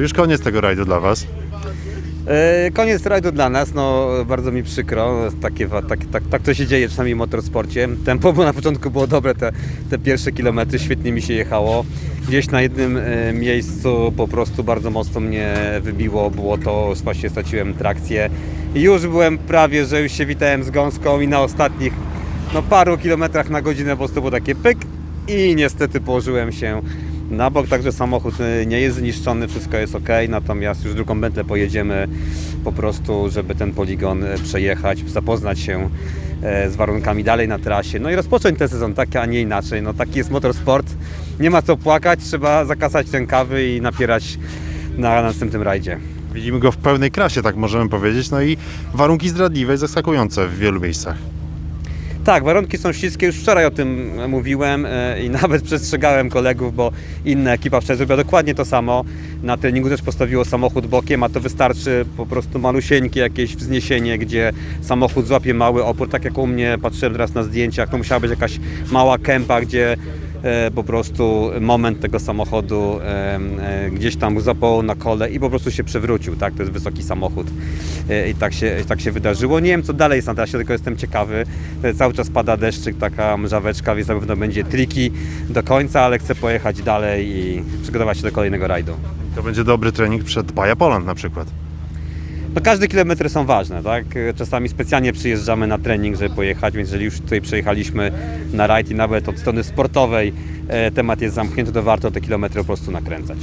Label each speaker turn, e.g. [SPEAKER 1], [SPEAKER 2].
[SPEAKER 1] To już koniec tego rajdu dla Was.
[SPEAKER 2] E, Koniec rajdu dla nas, no bardzo mi przykro, takie, wa- tak, tak, tak to się dzieje czasami w motorsporcie. Tempo było na początku było dobre, te, te pierwsze kilometry, świetnie mi się jechało. Gdzieś na jednym e, miejscu po prostu bardzo mocno mnie wybiło, było to, właśnie straciłem trakcję. Już byłem prawie, że już się witałem z gąską i na ostatnich no, paru kilometrach na godzinę po prostu było takie pyk i niestety położyłem się na bok, także samochód y, nie jest zniszczony, wszystko jest ok, natomiast już drugą będę pojedziemy po prostu, żeby ten poligon y, przejechać, zapoznać się e, z warunkami dalej na trasie, no i rozpocząć ten sezon tak, a nie inaczej, no taki jest motorsport, nie ma co płakać, trzeba zakasać rękawy i napierać na następnym rajdzie.
[SPEAKER 1] Widzimy go w pełnej krasie, tak możemy powiedzieć. No i warunki zdradliwe i zaskakujące w wielu miejscach.
[SPEAKER 2] Tak, warunki są śliskie, już wczoraj o tym mówiłem e, i nawet przestrzegałem kolegów, bo inna ekipa wczoraj zrobiła dokładnie to samo. Na treningu też postawiło samochód bokiem, a to wystarczy po prostu malusieńkie jakieś wzniesienie, gdzie samochód złapie mały opór, tak jak u mnie, patrzyłem teraz na zdjęciach, to musiała być jakaś mała kępa, gdzie po prostu moment tego samochodu e, e, gdzieś tam zapał na kole i po prostu się przewrócił, tak? To jest wysoki samochód E, i tak się, tak się wydarzyło. Nie wiem co dalej jest na trasie, tylko jestem ciekawy. E, Cały czas pada deszczyk, taka mrzaweczka, więc na pewno będzie triki do końca, ale chcę pojechać dalej i przygotować się do kolejnego rajdu.
[SPEAKER 1] To będzie dobry trening przed Baja Poland na przykład.
[SPEAKER 2] No każdy kilometry są ważne, tak? Czasami specjalnie przyjeżdżamy na trening, żeby pojechać, więc jeżeli już tutaj przejechaliśmy na rajd i nawet od strony sportowej e, temat jest zamknięty, to warto te kilometry po prostu nakręcać.